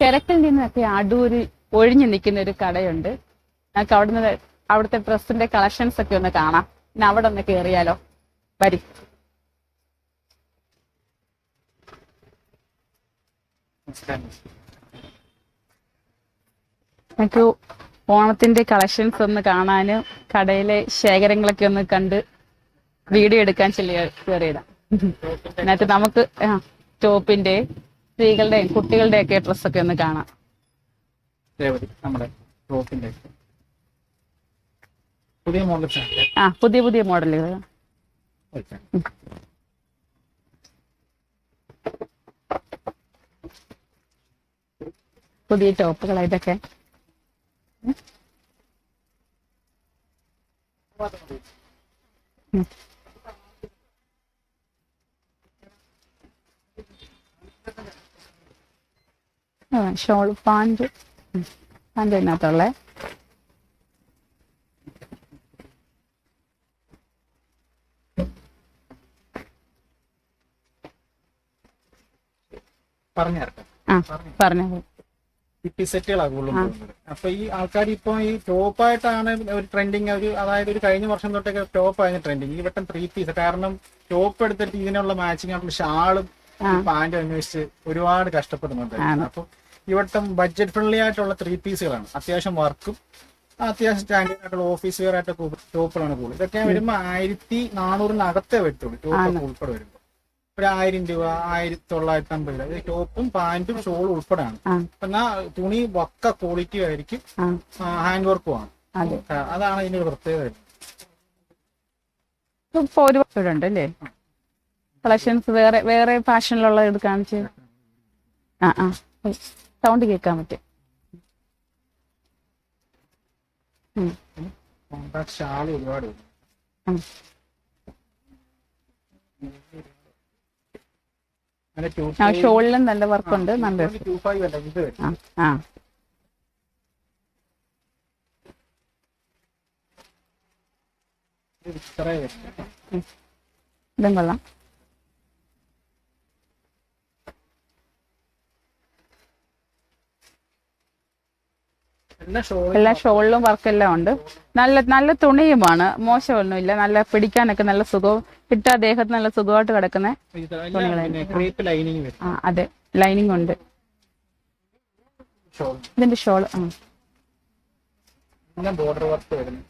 തിരക്കിൽ നിന്നൊക്കെ അടൂര് ഒഴിഞ്ഞു നിൽക്കുന്ന ഒരു കടയുണ്ട്. നമുക്ക് അവിടുന്ന് അവിടുത്തെ ഡ്രസ്സിന്റെ കളക്ഷൻസ് ഒക്കെ ഒന്ന് കാണാം. പിന്നെ അവിടെ ഒന്ന് കയറിയാലോ? വരി. ഓണത്തിന്റെ കളക്ഷൻസ് ഒന്ന് കാണാനും കടയിലെ ശേഖരങ്ങളൊക്കെ ഒന്ന് കണ്ട് വീഡിയോ എടുക്കാൻ ചെല്ലിയ കയറിയതാ. എന്നിട്ട് നമുക്ക് ടോപ്പിന്റെ സ്ത്രീകളുടെയും കുട്ടികളുടെ ഒക്കെ ഡ്രസ്സൊക്കെ ഒന്ന് കാണാം. രേവതി നമ്മുടെ ടോപ്പിന്റെ പുതിയ മോഡൽസ് ആ പുതിയ പുതിയ മോഡലുകൾ. പുതിയ ടോപ്പുകൾ ഇതൊക്കെ. ഉം. Shawl pant. പാന്റ് അതിനകത്തുള്ളേ. പറഞ്ഞു. അപ്പൊ ഈ ആൾക്കാർ ഇപ്പൊ ഈ ടോപ്പ് ആയിട്ടാണ് ഒരു ട്രെൻഡിങ് ഒരു അതായത് ഒരു കഴിഞ്ഞ വർഷം തൊട്ടൊക്കെ ടോപ്പ് ആയിരുന്നു ട്രെൻഡിങ്. ഈ വട്ടം ത്രീ പീസ് കാരണം ടോപ്പ് എടുത്തിട്ട് ഇതിനുള്ള മാച്ചിങ് ആയിട്ടുള്ള ഷാളും പാന്റും അന്വേഷിച്ച് ഒരുപാട് കഷ്ടപ്പെടുന്നുണ്ട്. അപ്പൊ ഇവിടുത്തെ ബഡ്ജറ്റ് ഫ്രണ്ട്ലി ആയിട്ടുള്ള ത്രീ പീസുകളാണ് അത്യാവശ്യം വർക്കും അത്യാവശ്യം സ്റ്റാൻഡേർഡ് ആയിട്ടുള്ള ഓഫീസ് വെയർ ആയിട്ടൊക്കെ ടോപ്പുകളാണ് കൂടുതൽ. ഇതൊക്കെ വരുമ്പോ ആയിരത്തി നാനൂറിനകത്തേ വരത്തുള്ളൂ. ടോപ്പ് ഉൾപ്പെടെ വരുമ്പോൾ ഒരു ആയിരം രൂപ ആയിരത്തി തൊള്ളായിരത്തി അമ്പത് രൂപ ഇത് ടോപ്പും പാന്റും ഷോളും ഉൾപ്പെടെയാണ് എന്നാ തുണി വക്ക ക്വാളിറ്റി ആയിരിക്കും. ഹാൻഡ് വർക്കും ആണ്. അതെ. അതാണ് ഇതിന്റെ പ്രത്യേകത. ഇപ്പൊ ഒരുപാട് ഉണ്ട് അല്ലേ കളക്ഷൻസ് വേറെ വേറെ ഫാഷനിലുള്ള ഇത് കാണിച്ച് ആ ആ. സൗണ്ട് കേൾക്കാൻ പറ്റും. ഷോളിലും നല്ല വർക്കുണ്ട്. നല്ല ആ, ഇതും കൊള്ളാം. എല്ലാ ഷോളിലും വർക്കെല്ലാം ഉണ്ട്. നല്ല നല്ല തുണിയുമാണ്. മോശമൊന്നുമില്ല. നല്ല പിടിക്കാനൊക്കെ നല്ല സുഖവും ഇട്ട ദേഹത്ത് നല്ല സുഖമായിട്ട് കിടക്കുന്ന ആ അതെ. ലൈനിങ് ഉണ്ട്. ഇതിന്റെ ഷോൾ ആ. ബോർഡർ വർക്ക് വരുന്നു.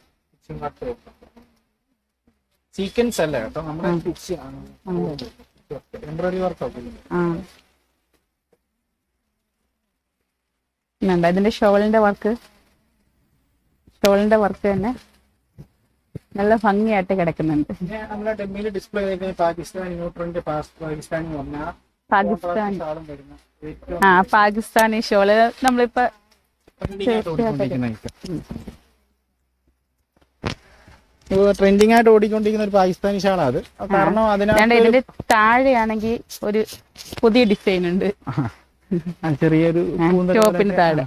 സീക്വൻസ് അല്ല കേട്ടോ. നമ്മുടെ എംബ്രോയിഡറി ഇന്നുണ്ട് ഇതിന്റെ ഷോളിന്റെ വർക്ക് ഷോളിന്റെ വർക്ക് തന്നെ നല്ല ഭംഗിയായിട്ട് കിടക്കുന്നുണ്ട്. ആ പാകിസ്ഥാനി ഷോൾ നമ്മളിപ്പോ ട്രെൻഡിങ് ആയിട്ട് ഓടിക്കൊണ്ടിരിക്കുന്ന ഒരു പാകിസ്ഥാനി ഷാളാ അത്. കാരണം വേണ്ട അതിനകത്ത് ഇതിന്റെ താഴെയാണെങ്കിൽ ഒരു പുതിയ ഡിസൈൻ ഉണ്ട്. ചെറിയൊരു ടോപ്പിന് താഴെ.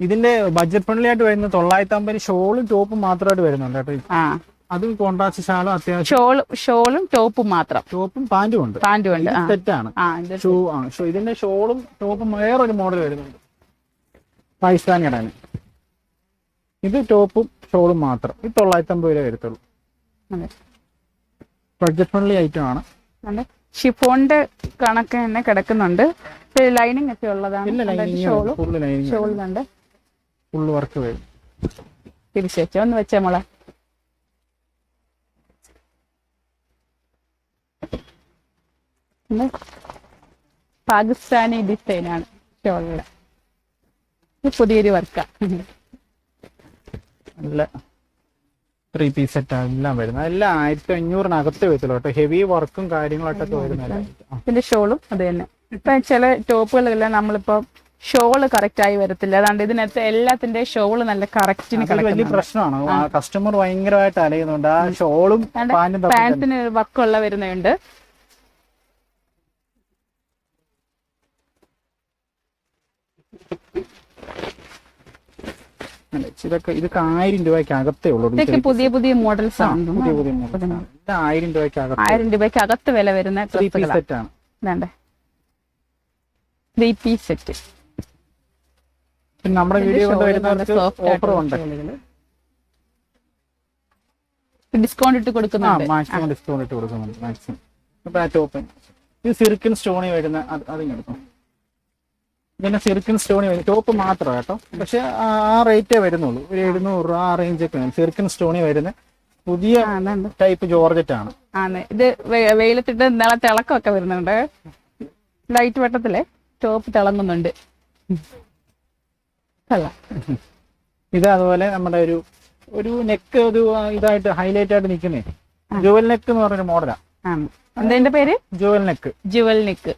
ഇതിന്റെ ബഡ്ജറ്റ് ഫ്രണ്ട്ലി ആയിട്ട് വരുന്നത് തൊള്ളായിരത്തി അമ്പത് ഷോളും ടോപ്പും മാത്രമായിട്ട് വരുന്നുണ്ട് കേട്ടോ അതും കോൺട്രാസ്റ്റ് ഷാളും അത്യാവശ്യം ഷോളും ഷോളും ടോപ്പും മാത്രം. ടോപ്പും പാന്റും ഉണ്ട്. പാന്റും ഉണ്ട് സെറ്റാണ് ഷൂ ആണ് ഷൂ ഇതിന്റെ ഷോളും ടോപ്പും വേറൊരു മോഡൽ വരുന്നുണ്ട്. പാകിസ്ഥാനിയുടെ കടന് ഇത് ടോപ്പും ഷോളും മാത്രം. ഇത് തൊള്ളായിരത്തി അമ്പത് രൂപ വരത്തുള്ളൂ. ബഡ്ജറ്റ് ഫ്രണ്ട്ലി ഐറ്റം ആണ്. ഷിഫോണിന്റെ കണക്ക് തന്നെ കിടക്കുന്നുണ്ട്. ലൈനിങ് ഒക്കെ ഉള്ളതാണ്. ലൈനിങ് വർക്ക് വരും തിരിച്ചു ഒന്ന് വെച്ചേ മോളെ. പാകിസ്ഥാനി ഡിസൈനാണ് ഷോളിൽ ഷോളിന്റെ പുതിയൊരു വർക്കാ നല്ല ത്രീ പീസ് സെറ്റ് എല്ലാം വരുന്നത്. എല്ലാം ആയിരത്തി അഞ്ഞൂറിനകത്ത് വരത്തുള്ളൂ കേട്ടോ. ഹെവി വർക്കും കാര്യങ്ങളൊക്കെ പിന്നെ ഷോളും അത് തന്നെ. ഇപ്പൊ ചില ടോപ്പുകളെല്ലാം നമ്മളിപ്പോ ഷോൾ കറക്റ്റ് ആയി വരത്തില്ല. അതാണ്ട് ഇതിനകത്ത് എല്ലാത്തിന്റെ ഷോൾ നല്ല കറക്റ്റിന് വലിയ പ്രശ്നമാണ്. കസ്റ്റമർ ഭയങ്കരമായിട്ട് അലയുന്നുണ്ട്. ആ ഷോളും പാന്റിന് വർക്കുള്ള വരുന്നുണ്ട് ഇതൊക്കെ ഇതൊക്കെ ആയിരം രൂപയ്ക്ക് അകത്തേ ഉള്ളൂ. ഇതൊക്കെ പുതിയ പുതിയ മോഡൽസ് ആണ്. പുതിയ പുതിയ മോഡൽസ് ആയിരം രൂപയ്ക്ക് അകത്ത് ആയിരം രൂപയ്ക്ക് അകത്ത് വില വരുന്ന ത്രീ പീസ് സെറ്റ് ആണ്. വേണ്ടേ? ത്രീ പീസ് സെറ്റ് നമ്മുടെ വീഡിയോ കൊണ്ട് വരുന്നവർക്ക് ഓഫറും ഉണ്ട്. ഡിസ്കൗണ്ട് ഇട്ട് കൊടുക്കുന്നുണ്ട്. മാക്സിമം ഡിസ്കൗണ്ട് ഇട്ട് കൊടുക്കുന്നുണ്ട്. മാക്സിമം അപ്പൊ ഓപ്പൺ ഇത് സിർക്കിൻ സ്റ്റോണി വരുന്ന അത് അതിങ്ങെടുക്കും പിന്നെ സിർക്കിൻ സ്റ്റോണി വരും. ടോപ്പ് മാത്രം കേട്ടോ. പക്ഷെ ആ റേറ്റേ വരുന്നുള്ളൂ. ഒരു എഴുന്നൂറ് രൂപ ആ റേഞ്ച് ഒക്കെ വരും. സിർക്കിൻ സ്റ്റോണി വരുന്ന പുതിയ ടൈപ്പ് ജോർജറ്റ് ആണ്. ആണ് ഇത് വെയിലത്തിട്ട് നല്ല തിളക്കമൊക്കെ വരുന്നുണ്ട്. ലൈറ്റ് വെട്ടത്തിൽ ടോപ്പ് തിളങ്ങുന്നുണ്ട്. ഇത് അതുപോലെ നമ്മുടെ ഒരു ഒരു നെക്ക് ഒരു ഇതായിട്ട് ഹൈലൈറ്റ് ആയിട്ട് നിൽക്കുന്നേ. ജുവൽ നെക്ക് എന്ന് പറഞ്ഞൊരു മോഡലാ ആണ്. എന്താ പേര്? ജുവൽ നെക്ക് ജുവൽ നിക്ക്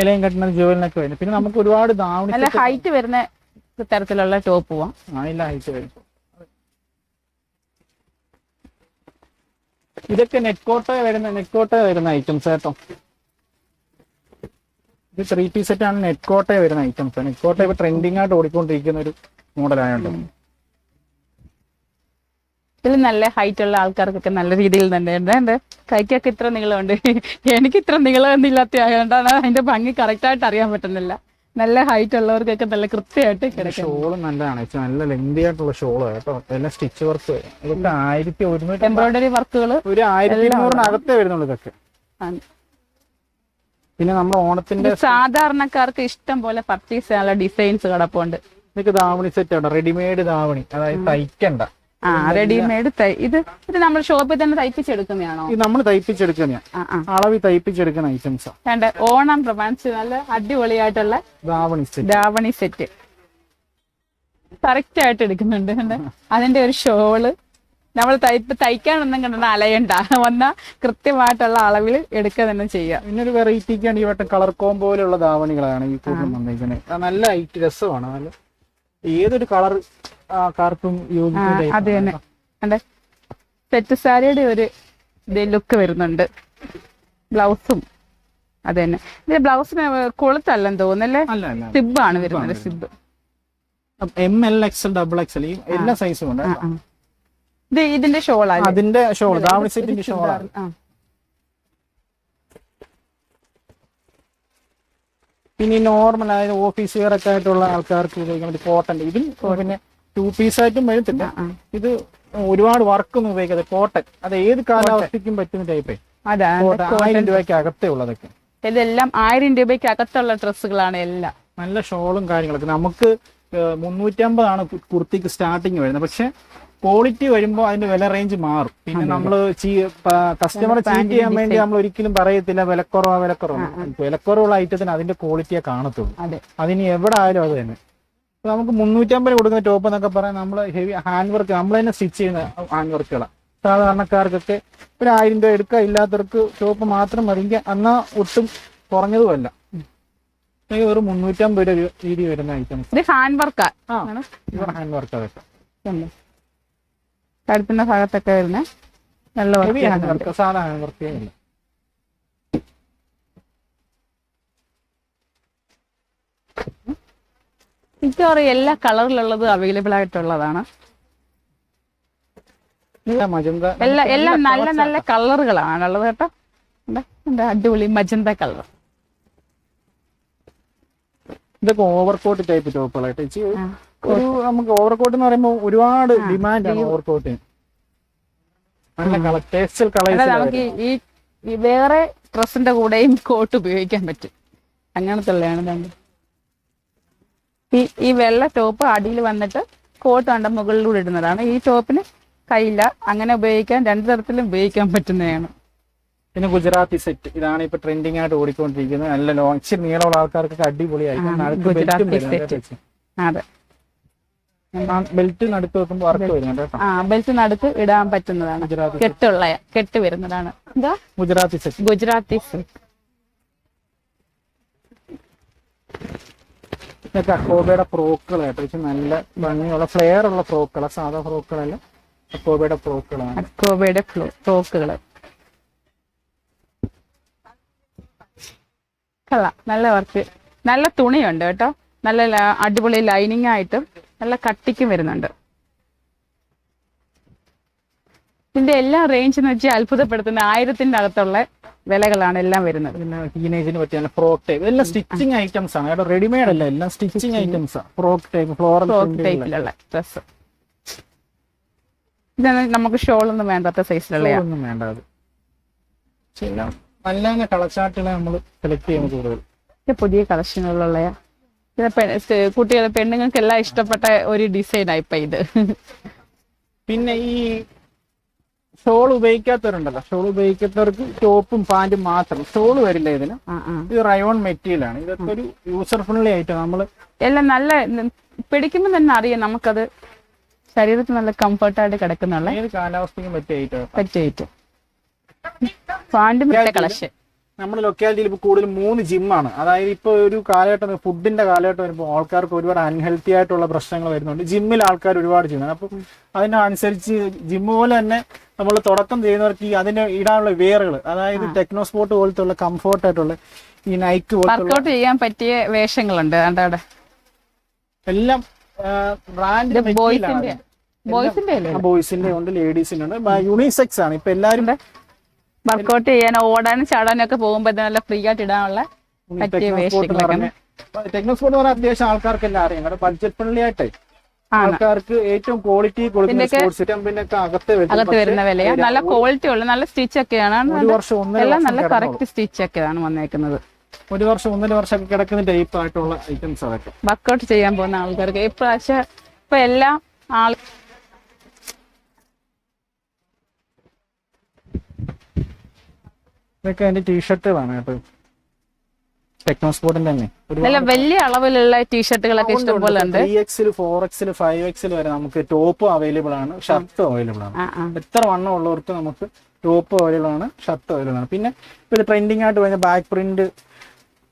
ഇലയും കെട്ടുന്ന ജുവലിനൊക്കെ നെക്ക് വരുന്നത് പിന്നെ നമുക്ക് ഒരുപാട് ദാവണി നല്ല ഹൈറ്റ് വരുന്ന തരത്തിലുള്ള ടോപ്പ് പോവാം ഹൈറ്റ് വരും. ഇതൊക്കെ നെറ്റ്കോട്ട വരുന്ന നെറ്റ്കോട്ട വരുന്ന ഐറ്റംസ് കേട്ടോ. ഇത് ത്രീ പീസ് സെറ്റ് ആണ് നെറ്റ്കോട്ട വരുന്ന ഐറ്റംസ് നെറ്റ്കോട്ട ഇപ്പൊ ട്രെൻഡിങ് ആയിട്ട് ഓടിക്കൊണ്ടിരിക്കുന്ന ഒരു മോഡലായോണ്ട് ഇതിൽ നല്ല ഹൈറ്റ് ഉള്ള ആൾക്കാർക്കൊക്കെ നല്ല രീതിയിൽ തന്നെ. ഉണ്ട് കൈക്കൊക്കെ ഇത്ര നീളമുണ്ട്. എനിക്ക് ഇത്ര നീളമൊന്നും ഇല്ലാത്ത ആയതുകൊണ്ടാണ് അതിന്റെ ഭംഗി കറക്റ്റ് ആയിട്ട് അറിയാൻ പറ്റുന്നില്ല. നല്ല ഹൈറ്റ് ഉള്ളവർക്കൊക്കെ നല്ല കൃത്യമായിട്ട് കിടക്കും ഷോൾ നല്ലതാണ്. നല്ല ലെങ്തി ആയിട്ടുള്ള ഷോൾ കേട്ടോ. എല്ലാം സ്റ്റിച്ച് വർക്ക് ഇതൊക്കെ ആയിരത്തി ഒരുന്നൂറ്റി എംബ്രോയിഡറി വർക്കുകൾ ഒരു ആയിരത്തി ഇരുന്നൂറിനകത്തേ വരുന്നുള്ളൂ ഇതൊക്കെ. പിന്നെ നമ്മൾ ഓണത്തിന്റെ സാധാരണക്കാർക്ക് ഇഷ്ടം പോലെ പർച്ചേസ് ചെയ്യാനുള്ള ഡിസൈൻസ് കിടപ്പുണ്ട്. ഇതൊക്കെ ദാവണി സെറ്റ് ആണ്. റെഡിമെയ്ഡ് ദാവണി. അതായത് തയ്ക്കണ്ട. ആ റെഡിമെയ്ഡ് ഇത് ഇത് നമ്മൾ ഷോപ്പിൽ തന്നെ തയ്പ്പിച്ചെടുക്കുന്നതാണോ? ഇത് നമ്മൾ തയ്പ്പിച്ചെടുക്കുന്ന അളവിൽ തയ്പ്പിച്ചെടുക്കുന്ന ഐറ്റംസ് വേണ്ട ഓണം പ്രമാണിച്ച് നല്ല അടിപൊളിയായിട്ടുള്ള davani set davani set correct ആയിട്ട് എടുക്കുന്നുണ്ട്. അതിന്റെ ഒരു ഷോൾ. നമ്മൾ തയ്പ്പ് തയ്ക്കാനൊന്നും കണ്ട അലയണ്ട. വന്ന കൃത്യമായിട്ടുള്ള അളവിൽ എടുക്കുക തന്നെ ചെയ്യുക പിന്നെ ഒരു വെറൈറ്റിക്കാണ് ഈ വട്ടം കളർ കോമ്പോലുള്ള ധാവണികളാണ് ഈ കൂടുതൽ വന്നിരിക്കുന്നത് നല്ല ഐറ്റ് രസമാണ്. നല്ല ഏതൊരു കളർ കാർക്കും അത് തന്നെ. അതെ സെറ്റ് സാരിയുടെ ഒരു ലുക്ക് വരുന്നുണ്ട്. ബ്ലൗസും അത് തന്നെ. ഇത് ബ്ലൗസിന് കൊളുത്തല്ലെന്ന് തോന്നുന്നല്ലേ സിബ് ആണ് സിബാണ് വരുന്നത് zip. M L XL double X എല്ലാ സൈസും ഉണ്ട്. ഇത് ഇതിന്റെ ഷോളാണ് അതിന്റെ ഷോൾ സെറ്റിന്റെ ഷോളാണ് പിന്നെ നോർമൽ അതായത് ഓഫീസ് വെയർ ഒക്കെ ആയിട്ടുള്ള ആൾക്കാർക്ക് ഉപയോഗിക്കാൻ പറ്റും കോട്ടൺ ഇതും പിന്നെ ടു പീസ് ആയിട്ടും വരത്തില്ല. ഇത് ഒരുപാട് വർക്ക് ഒന്നും ഉപയോഗിക്കാതെ കോട്ടൺ അത് ഏത് കാലാവസ്ഥയ്ക്കും പറ്റുന്ന ടൈപ്പേ ആയിരം രൂപയ്ക്ക് അകത്തേ ഉള്ളതൊക്കെ ഇതെല്ലാം ആയിരം രൂപയ്ക്ക് അകത്തുള്ള ഡ്രസ്സുകളാണ് എല്ലാം. നല്ല ഷോളും കാര്യങ്ങളൊക്കെ. നമുക്ക് മുന്നൂറ്റമ്പതാണ് കുർത്തിക്ക് സ്റ്റാർട്ടിങ് വരുന്നത്. പക്ഷെ ക്വാളിറ്റി വരുമ്പോൾ അതിന്റെ വില റേഞ്ച് മാറും. പിന്നെ നമ്മൾ കസ്റ്റമറെ ചീറ്റ് ചെയ്യാൻ വേണ്ടി നമ്മൾ ഒരിക്കലും പറയത്തില്ല വിലക്കുറവാ വിലക്കുറവ് വിലക്കുറവുള്ള ഐറ്റത്തിന് അതിന്റെ ക്വാളിറ്റിയെ കാണത്തുള്ളൂ. അതെ. അതിന് എവിടെ ആയാലും അത് തന്നെ. നമുക്ക് മുന്നൂറ്റമ്പത് കൊടുക്കുന്ന ടോപ്പ് എന്നൊക്കെ പറയാൻ നമ്മൾ ഹെവി ഹാൻഡ് വർക്ക് നമ്മൾ തന്നെ സ്റ്റിച്ച് ചെയ്യുന്ന ഹാൻഡ് വർക്കുകളാണ് സാധാരണക്കാർക്കൊക്കെ ഒരു ആയിരം രൂപ എടുക്കുക ഇല്ലാത്തവർക്ക് ടോപ്പ് മാത്രം മതിക്കുക എന്നാ ഒട്ടും കുറഞ്ഞതുമല്ല. ഒരു വെറും മുന്നൂറ്റമ്പത് രൂപ രീതി വരുന്ന ഐറ്റംസ് ഹാൻഡ് വർക്കാ ഹാൻഡ് വർക്ക് അതൊക്കെ കഴുത്തിന്റെ ഭാഗത്തൊക്കെ വരുന്ന നല്ല വർക്ക് മിക്കവാറും എല്ലാ കളറിലുള്ളത് അവൈലബിൾ ആയിട്ടുള്ളതാണ്. എല്ലാ എല്ലാം നല്ല നല്ല കളറുകളാണ് ഉള്ളത് കേട്ടോ. എന്താ അടിപൊളി മജന്ത കളർ ഇതൊക്കെ ഓവർകോട്ട് ടൈപ്പ് ടോപ്പുകളായിട്ട് ഒരു നമുക്ക് ഓവർകോട്ട് എന്ന് പറയുമ്പോൾ ഒരുപാട് ഡിമാൻഡ് ആണ് ഓവർകോട്ടിന് നല്ല കളർ അതായത് കളേഴ്സ് നമുക്ക് ഈ- വേറെ ഡ്രസ്സിന്റെ കൂടെയും കോട്ട് ഉപയോഗിക്കാൻ പറ്റും. അങ്ങനത്തെ ഉള്ളതാണ് രണ്ട് ഈ ഈ വെള്ള ടോപ്പ് അടിയിൽ വന്നിട്ട് കോട്ട് കണ്ട മുകളിലൂടെ ഇടുന്നതാണ്. ഈ ടോപ്പിന് കയ്യില്ല. അങ്ങനെ ഉപയോഗിക്കാൻ രണ്ടു തരത്തിലും ഉപയോഗിക്കാൻ പറ്റുന്നതാണ്. പിന്നെ ഗുജറാത്തി സെറ്റ് ഇതാണ് ഇപ്പൊ ട്രെൻഡിങ് ആയിട്ട് ഓടിക്കൊണ്ടിരിക്കുന്നത്. നല്ല ലോങ് ഇച്ചിരി നീളമുള്ള ആൾക്കാർക്കൊക്കെ അടിപൊളിയായിരിക്കും. അതെ. ബെൽറ്റ് നടുത്ത് വെക്കുമ്പോൾ വർക്ക് വരുന്നുണ്ട് കേട്ടോ. ആ ബെൽറ്റ് നടുത്ത് ഇടാൻ പറ്റുന്നതാണ്. കെട്ടുള്ള കെട്ട് വരുന്നതാണ്. എന്താ? ഗുജറാത്തി ഗുജറാത്തി. ഇതൊക്കെ അക്കോബയുടെ ഫ്രോക്കുകൾ കേട്ടോ. നല്ല ഭംഗിയുള്ള ഫ്ലെയർ ഉള്ള ഫ്രോക്കുകൾ സാധാ ഫ്രോക്കുകളല്ല അക്കോബയുടെ ഫ്രോക്കുകളാണ്. അക്കോബയുടെ ഫ്രോക്കുകൾ. കൊള്ളാം നല്ല വർക്ക്. നല്ല തുണിയുണ്ട് കേട്ടോ. നല്ല അടിപൊളി ലൈനിങ് ആയിട്ടും നല്ല കട്ടിക്കും വരുന്നുണ്ട്. ഇതിന്റെ എല്ലാ റേഞ്ച് എന്ന് വെച്ചാൽ അത്ഭുതപ്പെടുത്തുന്ന ആയിരത്തിന്റെ അകത്തുള്ള വിലകളാണ് എല്ലാം വരുന്നത്. പിന്നെ ടീനേജിന് പറ്റിയ ഫ്രോക്ക് ടൈപ്പ് എല്ലാം സ്റ്റിച്ചിങ് ഐറ്റംസ് ആണ്. കേട്ടോ റെഡിമെയ്ഡ് അല്ല എല്ലാം സ്റ്റിച്ചിങ് ഐറ്റംസ് ആണ്. ഫ്രോക്ക് ടൈപ്പ് ഫ്ലോറൽ ടൈപ്പിലുള്ള ഡ്രസ് ഇതാണ് നമുക്ക് ഷോൾ ഒന്നും വേണ്ടാത്ത സൈസിലുള്ള വേണ്ട അത്. നല്ല നല്ല നമ്മൾ സെലക്ട് ചെയ്യുന്നത് കൂടുതൽ. പുതിയ കളക്ഷനുകളുള്ള കുട്ടികളെ പെണ്ണുങ്ങൾക്ക് എല്ലാം ഇഷ്ടപ്പെട്ട ഒരു ഡിസൈൻ ഇപ്പൊ ഇത്. പിന്നെ ഈ ഷോൾ ഉപയോഗിക്കാത്തവരുണ്ടല്ലോ. ഷോൾ ഉപയോഗിക്കാത്തവർക്ക് ടോപ്പും പാന്റും മാത്രം. ഷോൾ വരില്ല ഇതിന്. ഇത് റയോൺ മെറ്റീരിയൽ ആണ് ഇതൊക്കെ ഒരു യൂസർ ഫ്രണ്ട്ലി ആയിട്ട് നമ്മൾ എല്ലാം നല്ല പിടിക്കുമ്പോൾ തന്നെ അറിയാം നമുക്കത് ശരീരത്തിന് നല്ല കംഫർട്ടായിട്ട് കിടക്കുന്നുള്ള. കാലാവസ്ഥയ്ക്കും പറ്റിയ ഐറ്റം പാണ്ടും പാന്റ് മറ്റേ കളക്ഷൻ. നമ്മുടെ ലൊക്കാലിറ്റിയിൽ ഇപ്പോൾ കൂടുതൽ മൂന്ന് ജിമ്മാണ് അതായത് ഇപ്പോൾ ഒരു കാലഘട്ടം ഫുഡിന്റെ കാലഘട്ടം വരുമ്പോൾ ആൾക്കാർക്ക് ഒരുപാട് അൺഹെൽത്തി ആയിട്ടുള്ള പ്രശ്നങ്ങൾ വരുന്നുണ്ട്. ജിമ്മിൽ ആൾക്കാർ ഒരുപാട് ചെയ്യുന്നുണ്ട്. അപ്പം അതിനനുസരിച്ച് ജിമ്മ് പോലെ തന്നെ നമ്മൾ തുടക്കം ചെയ്യുന്നവർക്ക് ഈ അതിന് ഇടാനുള്ള വേറുകൾ അതായത് ടെക്നോസ്പോർട്ട് പോലത്തെ ഉള്ള കംഫോർട്ട് ആയിട്ടുള്ള ഈ നൈക്ക് വർക്ക്ഔട്ട് വർക്കൗട്ട് ചെയ്യാൻ പറ്റിയ വേഷങ്ങളുണ്ട് അവിടെ. എല്ലാം ബ്രാൻഡ് ബോയ്സിന്റെ ബോയ്സിന്റെ ഉണ്ട് ലേഡീസിന്റെ ഉണ്ട്. യൂണിസെക്സ് ആണ്. ഇപ്പൊ എല്ലാവരും വർക്കൗട്ട് ചെയ്യാൻ ഓടാനും ചാടാനും ഒക്കെ പോകുമ്പോ നല്ല ഫ്രീ ആയിട്ട് ഇടാനുള്ള പറ്റിയ വേഷങ്ങളൊക്കെ ടെക്നോസ്പോർട്ട് എന്ന് പറഞ്ഞാൽ അത്യാവശ്യം ആൾക്കാർക്ക് അറിയാം. കാരണം ബഡ്ജറ്റ് ഫ്രണ്ട്ലി ആയിട്ട്. ആൾക്കാർക്ക് ഏറ്റവും ക്വാളിറ്റി കൊടുക്കുന്ന സ്പോർട്സ് ടെമ്പിനൊക്കെ അകത്ത് അകത്ത് വരുന്ന വിലയാണ് നല്ല ക്വാളിറ്റി ഉള്ള നല്ല സ്റ്റിച്ച് ഒക്കെയാണ് എല്ലാം നല്ല കറക്റ്റ് സ്റ്റിച്ച് ഒക്കെയാണ് വന്നേക്കുന്നത്. ഒരു വർഷം ഒന്നര വർഷം കിടക്കുന്ന ടൈപ്പ് ആയിട്ടുള്ള ഐറ്റംസ് അതൊക്കെ. വർക്കൗട്ട് ചെയ്യാൻ പോകുന്ന ആൾക്കാർക്ക് ഇപ്രാവശ്യം ഇപ്പൊ എല്ലാം ആൾ ഇതൊക്കെ അതിന്റെ ടീഷർട്ടുകളാണ് കേട്ടോ. ടെക്നോസ്പോർട്ടിന്റെ തന്നെ. നല്ല വലിയ അളവിലുള്ള ടീഷർട്ടുകളൊക്കെ ഇഷ്ടംപോലെ ഉണ്ട്. ത്രീ എക്സിൽ ഫോർ എക്സിൽ ഫൈവ് എക്സിൽ വരെ നമുക്ക് ടോപ്പ് അവൈലബിൾ ആണ് ഷർട്ടും അവൈലബിൾ ആണ്. എത്ര വണ്ണം ഉള്ളവർക്ക് നമുക്ക് ടോപ്പ് അവൈലബിൾ ആണ് ഷർട്ട് അവൈലബിൾ ആണ്. പിന്നെ ഇപ്പൊ ട്രെൻഡിങ് ആയിട്ട് വരുന്ന ബാക്ക് പ്രിന്റ്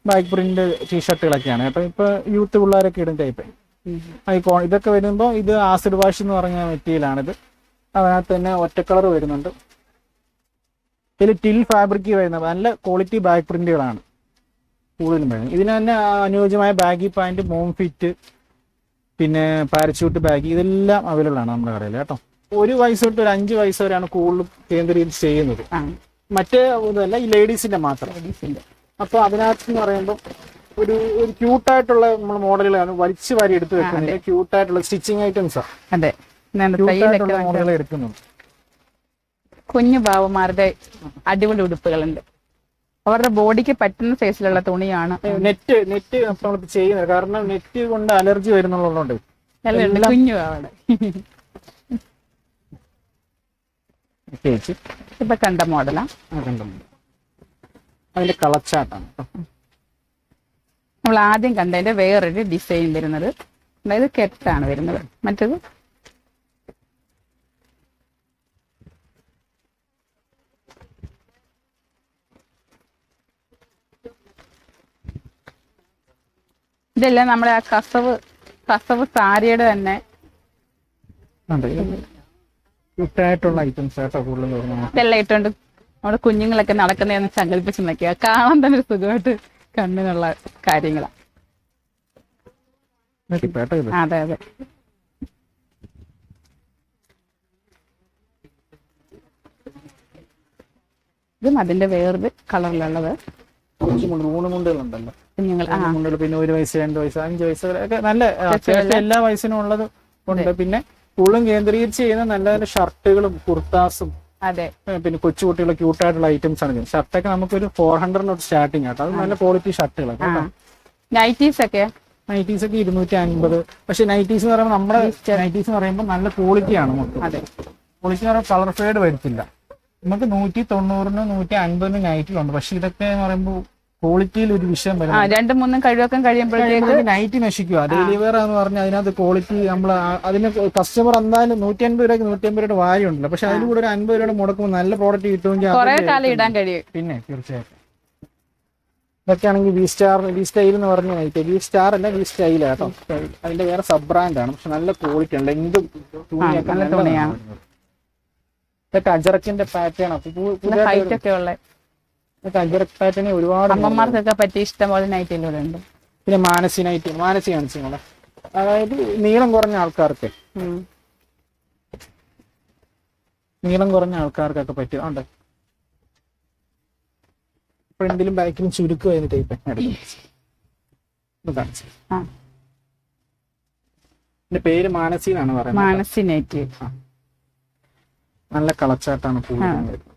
ബാക്ക് പ്രിന്റ് ടീഷർട്ടുകളൊക്കെയാണ്. അപ്പൊ ഇപ്പൊ യൂത്ത് പിള്ളേരൊക്കെ ഇടുന്ന ടൈപ്പ് ഐക്കോൺ ഇതൊക്കെ വരുമ്പോൾ ഇത് ആസിഡ് വാഷ് എന്ന് പറഞ്ഞ മെറ്റീരിയലാണിത്. അതിനകത്ത് തന്നെ ഒറ്റ കളർ വരുന്നുണ്ട്. ഇതിൽ ടിൽ ഫാബ്രിക് വരുന്ന നല്ല ക്വാളിറ്റി ബാക്ക് പ്രിന്റുകളാണ് കൂടുതലും വരുന്നത്. ഇതിന് തന്നെ അനുയോജ്യമായ ബാഗി പാന്റ് മോം ഫിറ്റ് പിന്നെ പാരച്യൂട്ട് ബാഗ് ഇതെല്ലാം അവൈലബിൾ ആണ് നമ്മുടെ കടയിൽ കേട്ടോ. ഒരു വയസ്സ് തൊട്ട് ഒരു അഞ്ച് വയസ്സ് വരെയാണ് കൂടുതലും കേന്ദ്രീകരിച്ച് ചെയ്യുന്നത്. മറ്റേ ഇതല്ല ഈ ലേഡീസിന്റെ മാത്രം. അപ്പൊ അതിനകത്ത് എന്ന് പറയുമ്പോൾ ഒരു ഒരു ക്യൂട്ടായിട്ടുള്ള നമ്മൾ മോഡലുകളാണ് വലിച്ചു വാരി എടുത്ത് വെക്കുന്നത്. ക്യൂട്ടായിട്ടുള്ള സ്റ്റിച്ചിങ് ഐറ്റംസ് ആണ് അതെ. ഞാൻ തയ്യലൊക്കെ ക്യൂട്ടായിട്ടുള്ള മോഡലുകൾ എടുക്കുന്നുണ്ട്. കുഞ്ഞു ബാബുമാരുടെ അടിപൊളി ഉടുപ്പുകളുണ്ട്. അവരുടെ ബോഡിക്ക് പറ്റുന്ന സൈസിലുള്ള തുണിയാണ്. നെറ്റ് നെറ്റ് ചെയ്യുന്നത്. കാരണം നെറ്റ് കൊണ്ട് അലർജി വരുന്നുള്ളതുകൊണ്ട്. കുഞ്ഞു അവിടെ ഇപ്പൊ കണ്ട മോഡലാ. ആ കണ്ടുണ്ട് അതിന്റെ കളച്ചാട്ടാണ് നമ്മൾ ആദ്യം കണ്ടതിന്റെ വേറൊരു ഡിസൈൻ വരുന്നത്. അതായത് കെട്ടാണ് വരുന്നത്. മറ്റത് ഇതെല്ലാം നമ്മുടെ ആ കസവ് കസവ് സാരിയുടെ തന്നെ. ക്യൂട്ടായിട്ടുള്ള ഐറ്റംസ് കേട്ടോ കൂടുതലും തോന്നുന്നു ഇതെല്ലാം ഇട്ടുകൊണ്ട് നമ്മുടെ കുഞ്ഞുങ്ങളൊക്കെ നടക്കുന്നതെന്ന് സങ്കല്പിച്ച് നോക്കിയ. കാണാൻ തന്നെ ഒരു സുഖമായിട്ട് കണ്ണിനുള്ള കാര്യങ്ങളാണ് ഇത്. അതെ അതെ. ഇതും അതിന്റെ വേറൊരു കളറിലുള്ളത് കുറച്ച് മുണ്ട് മൂന്ന് മുണ്ടുകളുണ്ടല്ലോ. കുഞ്ഞുങ്ങൾ പിന്നെ ഒരു വയസ്സ് രണ്ട് വയസ്സ് അഞ്ച് വയസ്സ് ഒക്കെ നല്ല അത്യാവശ്യം എല്ലാ വയസ്സിനും ഉള്ളത് ഉണ്ട്. പിന്നെ കൂടുതലും കേന്ദ്രീകരിച്ച് ചെയ്യുന്ന നല്ല നല്ല ഷർട്ടുകളും കുർത്താസും അതെ. പിന്നെ കൊച്ചുകുട്ടികളെ ക്യൂട്ടായിട്ടുള്ള ഐറ്റംസ് ആണ് ഷർട്ടൊക്കെ നമുക്കൊരു ഫോർ ഹൺഡ്രഡിനോട് സ്റ്റാർട്ടിങ് ആട്ടോ അത് നല്ല ക്വാളിറ്റി ഷർട്ടുകളൊക്കെ നൈറ്റീസ് ഒക്കെ? നൈറ്റീസ് ഒക്കെ ഇരുന്നൂറ്റി അൻപത് പക്ഷെ നൈറ്റീസ് എന്ന് പറയുമ്പോൾ നമ്മുടെ നൈറ്റീസ് എന്ന് പറയുമ്പോൾ നല്ല ക്വാളിറ്റി ആണ് മൊത്തം. അതെ. ക്വാളിറ്റി എന്ന് പറയുമ്പോൾ കളർ ഫേഡ് വരത്തില്ല. നമുക്ക് നൂറ്റി തൊണ്ണൂറിനും നൂറ്റി അൻപതിനും നൈറ്റിലുണ്ട് പക്ഷെ ഇതൊക്കെ എന്ന് പറയുമ്പോൾ ക്വാളിറ്റിയിൽ ഒരു വിഷയം വരും രണ്ടും മൂന്നും കഴിവൊക്കെ കഴിയുമ്പോഴത്തേക്ക് നൈറ്റ് നശിക്കുക ഡെയിലി വെയർ എന്ന് പറഞ്ഞാൽ അതിനകത്ത് ക്വാളിറ്റി നമ്മൾ അതിന് കസ്റ്റമർ എന്തായാലും നൂറ്റി അൻപത് രൂപയ്ക്ക് നൂറ്റി അമ്പത് രൂപയുടെ വാല്യൂ ഉണ്ടല്ലോ. പക്ഷെ അതിന് കൂടെ ഒരു അൻപത് രൂപയുടെ മുടക്കുമ്പോൾ നല്ല പ്രോഡക്റ്റ് കിട്ടുമെങ്കിൽ അത് കുറെ കാലം ഇടാൻ കഴിയും. പിന്നെ തീർച്ചയായിട്ടും. ഇതൊക്കെയാണെങ്കിൽ വി സ്റ്റാർ വി സ്റ്റൈൽ എന്ന് പറഞ്ഞ നൈറ്റ് വി സ്റ്റാർ അല്ല വി സ്റ്റൈൽ കേട്ടോ. അതിന്റെ വേറെ സബ് ബ്രാൻഡ് ആണ്. പക്ഷെ നല്ല ക്വാളിറ്റി ഉണ്ട്. എന്തും തുണിയൊക്കെ. ഇതൊക്കെ അജറക്കിന്റെ പാറ്റേൺ ഹൈറ്റ് ഒക്കെ ഉള്ള ഇതൊക്കെ അജറക് പാറ്റേൺ ഒരുപാട് അമ്മമാർക്കൊക്കെ പറ്റിയ ഇഷ്ടം പോലെ നൈറ്റിലൂടെ ഉണ്ട്. പിന്നെ മാനസി നൈറ്റ് മാനസി കാണിച്ചു നിങ്ങളെ. അതായത് നീളം കുറഞ്ഞ ആൾക്കാർക്ക്. നീളം കുറഞ്ഞ ആൾക്കാർക്കൊക്കെ പറ്റും ഉണ്ട്. ഫ്രണ്ടിലും ബാക്കിലും ചുരുക്കം അതിന് ടൈപ്പ് കാണിച്ചു. എന്റെ പേര് മാനസി എന്നാണ് പറയുന്നത്. മാനസി നൈറ്റ് നല്ല കളച്ചാട്ടാണ് കൂടുതലും വരുന്നത്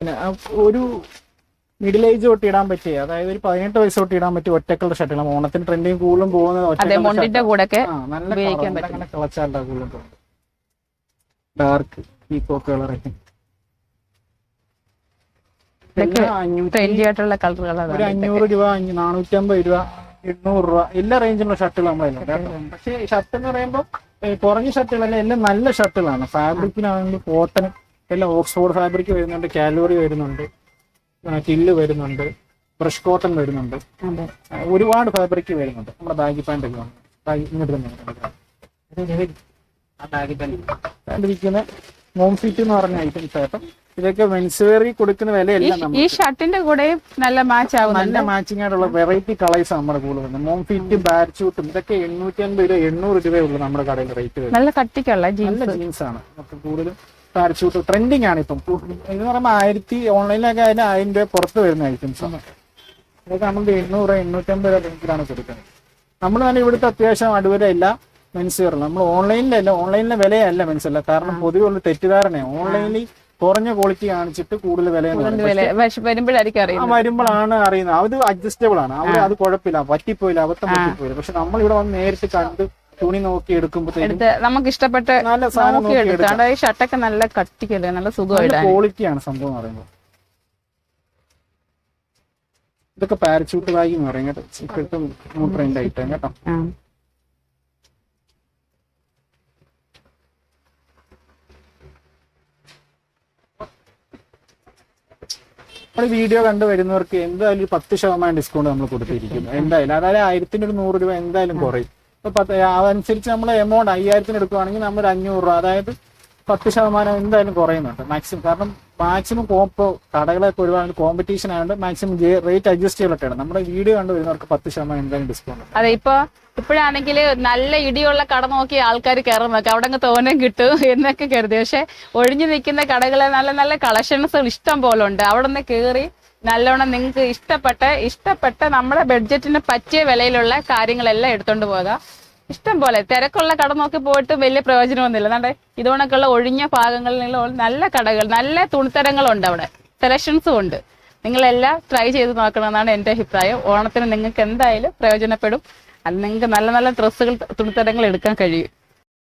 പിന്നെ ഒരു മിഡിൽ ഏജ് തൊട്ട് ഇടാൻ പറ്റിയ അതായത് ഒരു പതിനെട്ട് വയസ്സ് തൊട്ട് ഇടാൻ പറ്റിയ ഒറ്റക്കളുടെ ഷർട്ടുകൾ ഓണത്തിന് ട്രെൻഡിങ് കൂടുതലും പോകുന്ന കൂടെ നല്ല കളച്ചാട്ടാ കൂടുതലും. ഡാർക്ക് പീക്കോ കളറൊക്കെ ഒരു അഞ്ഞൂറ് രൂപ നാനൂറ്റമ്പത് രൂപ എണ്ണൂറ് രൂപ എല്ലാ റേഞ്ചിലുള്ള ഷർട്ടുകൾ നമ്മളെ പക്ഷേ ഷർട്ട് എന്ന് പറയുമ്പോൾ കുറഞ്ഞ ഷർട്ടുകളല്ല എല്ലാം നല്ല ഷർട്ടുകളാണ് ഫാബ്രിക്കിനാണെങ്കിൽ കോട്ടൺ എല്ലാം ഓക്സ്ഫോർഡ് ഫാബ്രിക് വരുന്നുണ്ട് കാലോറി വരുന്നുണ്ട് കില്ല് വരുന്നുണ്ട് ബ്രഷ് കോട്ടൺ വരുന്നുണ്ട്. ഒരുപാട് ഫാബ്രിക് വരുന്നുണ്ട്. നമ്മുടെ ബാഗി പാന്റ് ഒക്കെ. ബാഗി ഇങ്ങോട്ട് തന്നെ കണ്ടിരിക്കുന്ന മോം ഫിറ്റ് എന്ന് പറഞ്ഞ ഐറ്റംസ് ആയിട്ട്. ഇതൊക്കെ മെൻസുവേറി കൊടുക്കുന്ന വിലയല്ല ഈ ഷർട്ടിന്റെ കൂടെ നല്ല മാച്ച് ആവും നല്ല മാച്ചിങ് ആയിട്ടുള്ള വെറൈറ്റി കളേഴ്സ് നമ്മുടെ കൂടുതൽ വരുന്നത്. ഫിറ്റ് ബാറ്റ്ഷൂട്ടും ഇതൊക്കെ എണ്ണൂറ്റി അൻപത് രൂപ എണ്ണൂറ് രൂപയേ ഉള്ളൂ നമ്മുടെ കടയിൽ റേറ്റ് നല്ല കട്ടിക്കുള്ള ജീൻസ് ആണ്. നമുക്ക് കൂടുതലും പാരച്യൂട്ട് ട്രെൻഡിങ് ആണ് ഇപ്പം. എന്ന് പറയുമ്പോൾ ആയിരത്തി ഓൺലൈനിലൊക്കെ അതിന് ആയിരം രൂപ പുറത്ത് വരുന്ന ഐറ്റംസ് ആണ്. ഇതൊക്കെ നമുക്ക് എണ്ണൂറ് എണ്ണൂറ്റമ്പത് രൂപ റേഞ്ചിലാണ് കൊടുക്കുന്നത്. നമ്മൾ തന്നെ ഇവിടുത്തെ അത്യാവശ്യം അടിവരെ മെൻസ് മെൻസുകാറും നമ്മൾ ഓൺലൈനിലല്ല ഓൺലൈനിലെ വിലയല്ല മെൻസല്ല കാരണം പൊതുവെ ഉള്ള തെറ്റിദ്ധാരണയാണ് ഓൺലൈനിൽ കുറഞ്ഞ ക്വാളിറ്റി കാണിച്ചിട്ട് കൂടുതൽ വില വരുമ്പോഴാണ് അറിയുന്നത്. അത് അഡ്ജസ്റ്റബിൾ ആണ്. അവർ അത് കുഴപ്പമില്ല. പറ്റിപ്പോയില്ല അബദ്ധം പറ്റിപ്പോയില്ല പക്ഷെ നമ്മൾ ഇവിടെ വന്ന് നേരിട്ട് കണ്ട് തുണി നോക്കി എടുക്കുമ്പോഴത്തേക്കും എടുത്ത് നമുക്ക് ഇഷ്ടപ്പെട്ട നല്ല സാധനം നോക്കി ഈ ഷർട്ടൊക്കെ നല്ല കട്ടിക്കല്ലേ നല്ല സുഖമായിട്ടാണ് ക്വാളിറ്റിയാണ് സംഭവം എന്ന് പറയുമ്പോൾ. ഇതൊക്കെ പാരച്യൂട്ട് ബാഗ് എന്ന് പറയും കേട്ടോ. ഇപ്പോഴത്തെ ട്രെൻഡ് ആയിട്ട് കേട്ടോ. വീഡിയോ കണ്ടു വരുന്നവർക്ക് എന്തായാലും ഒരു പത്ത് ശതമാനം ഡിസ്കൗണ്ട് നമ്മൾ കൊടുത്തിരിക്കും എന്തായാലും. അതായത് ആയിരത്തിന്റെ ഒരു നൂറ് രൂപ എന്തായാലും കുറയും. ഇപ്പൊ പത്ത് അതനുസരിച്ച് നമ്മൾ എമൗണ്ട് അയ്യായിരത്തിന് എടുക്കുവാണെങ്കിൽ നമ്മൾ അഞ്ഞൂറ് രൂപ അതായത് പത്ത് ശതമാനം എന്തായാലും കുറയുന്നുണ്ട് മാക്സിമം കാരണം മാക്സിമം കോമ്പോ കടകളൊക്കെ ഒരുപാട് കോമ്പറ്റീഷൻ ആയതുകൊണ്ട് മാക്സിമം റേറ്റ് അഡ്ജസ്റ്റ് ചെയ്തിട്ടാണ്. നമ്മുടെ വീഡിയോ കണ്ടു വരുന്നവർക്ക് പത്ത് ശതമാനം എന്തായാലും ഡിസ്കൗണ്ട് അതെ ഇപ്പൊ ഇപ്പോഴാണെങ്കിൽ നല്ല ഇടിയുള്ള കട നോക്കി ആൾക്കാർ കയറുന്നൊക്കെ അവിടെ അങ്ങ് തോനം കിട്ടും എന്നൊക്കെ കരുതി. പക്ഷെ ഒഴിഞ്ഞു നിൽക്കുന്ന കടകളെ നല്ല നല്ല കളക്ഷൻസ് ഇഷ്ടം പോലെ ഉണ്ട്. അവിടെ നിന്ന് കയറി നല്ലോണം നിങ്ങൾക്ക് ഇഷ്ടപ്പെട്ട ഇഷ്ടപ്പെട്ട നമ്മുടെ ബഡ്ജറ്റിന് പറ്റിയ വിലയിലുള്ള കാര്യങ്ങളെല്ലാം എടുത്തോണ്ട് പോകാം. ഇഷ്ടം പോലെ. തിരക്കുള്ള കട നോക്കി പോയിട്ട് വലിയ പ്രയോജനമൊന്നുമില്ല. എന്നാണ്ട് ഇതുകൊണ്ടൊക്കെയുള്ള ഒഴിഞ്ഞ ഭാഗങ്ങളിലുള്ള നല്ല കടകൾ നല്ല തുണിത്തരങ്ങളുണ്ട് അവിടെ. സെലക്ഷൻസും ഉണ്ട്. നിങ്ങളെല്ലാം ട്രൈ ചെയ്ത് നോക്കണമെന്നാണ് എന്റെ അഭിപ്രായം. ഓണത്തിന് നിങ്ങൾക്ക് എന്തായാലും പ്രയോജനപ്പെടും. അത് നിങ്ങൾക്ക് നല്ല നല്ല ഡ്രസ്സുകൾ തുണിത്തരങ്ങൾ എടുക്കാൻ കഴിയും.